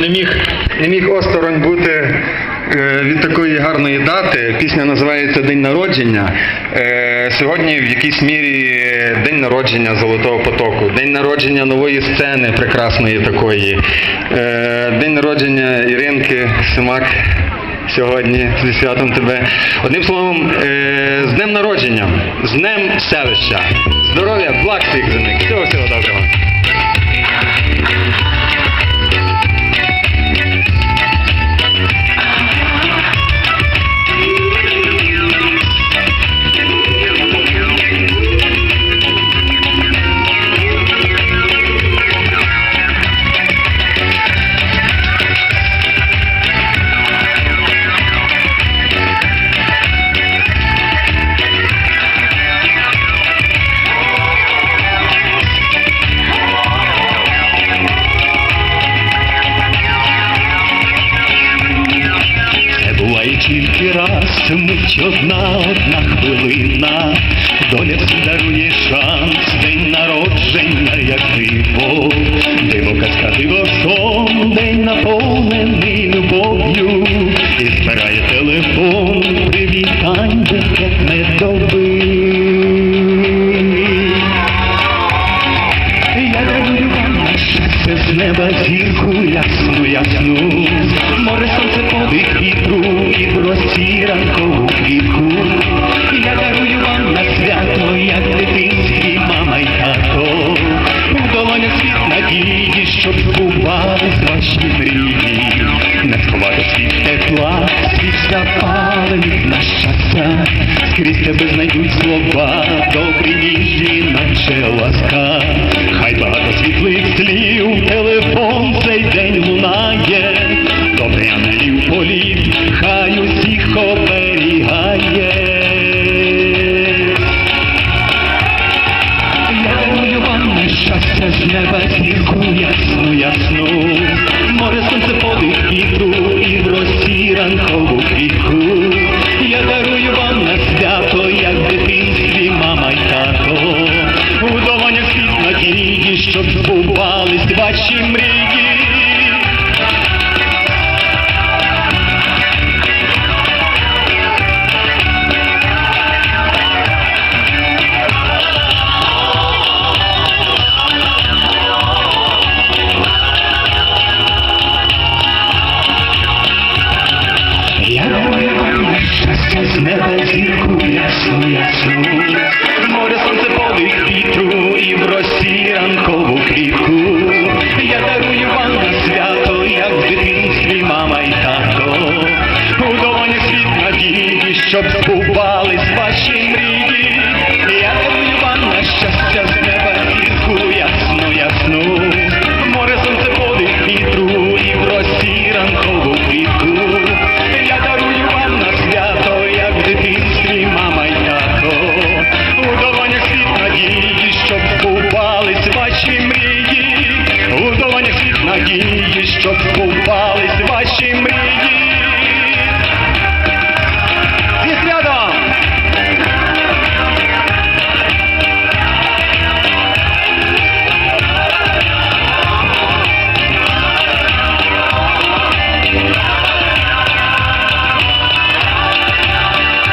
Не міг, не міг осторонь бути е, від такої гарної дати. Пісня називається День народження. Е, сьогодні в якійсь мірі е, день народження Золотого потоку, день народження нової сцени прекрасної такої. День народження Іринки Симак. Сьогодні зі святом тебе. Одним словом, з днем народження, з днем селища. Здоров'я, благ всіх земних. Всього всього доброго. Раз, одна, одна хвилина, доля всім дарує шанс, день народження, як диво, диво казка, диво сон, день наповнений любов'ю, і збирає телефон, привітань, десять доби. Я дарую вам неба зірку ясну, ясну, море сонце подих вітру і в росі ранкову квітку. Я дарую вам на свято, як в дитинстві мама й тато, в долонях світ надії, щоб збувались ваші мрії, не сховати світ тепла, світ запалений на щастя, скрізь тебе знайдуть слова, добрі ніжні, наче ласка, ангелів хай усіх оберігає. Дарую вам на щастя з неба зірку ясну, ясну, море сонце подих вітру і в росі ранкову квітку. Я дарую вам на свято, як в дитинстві мама й тато, у долонях світ надії, щоб збувались ваші мрії. Щоб збувались ваші мрії. Я дарую вам на щастя з неба зірку ясну, ясну, море сонце подих вітру і в росі ранкову квітку. Я дарую вам на свято, як в дитинстві мама й у долонях світ надії, щоб збувались ваші мрії, у долонях світ надії, щоб збувались ваші мрії.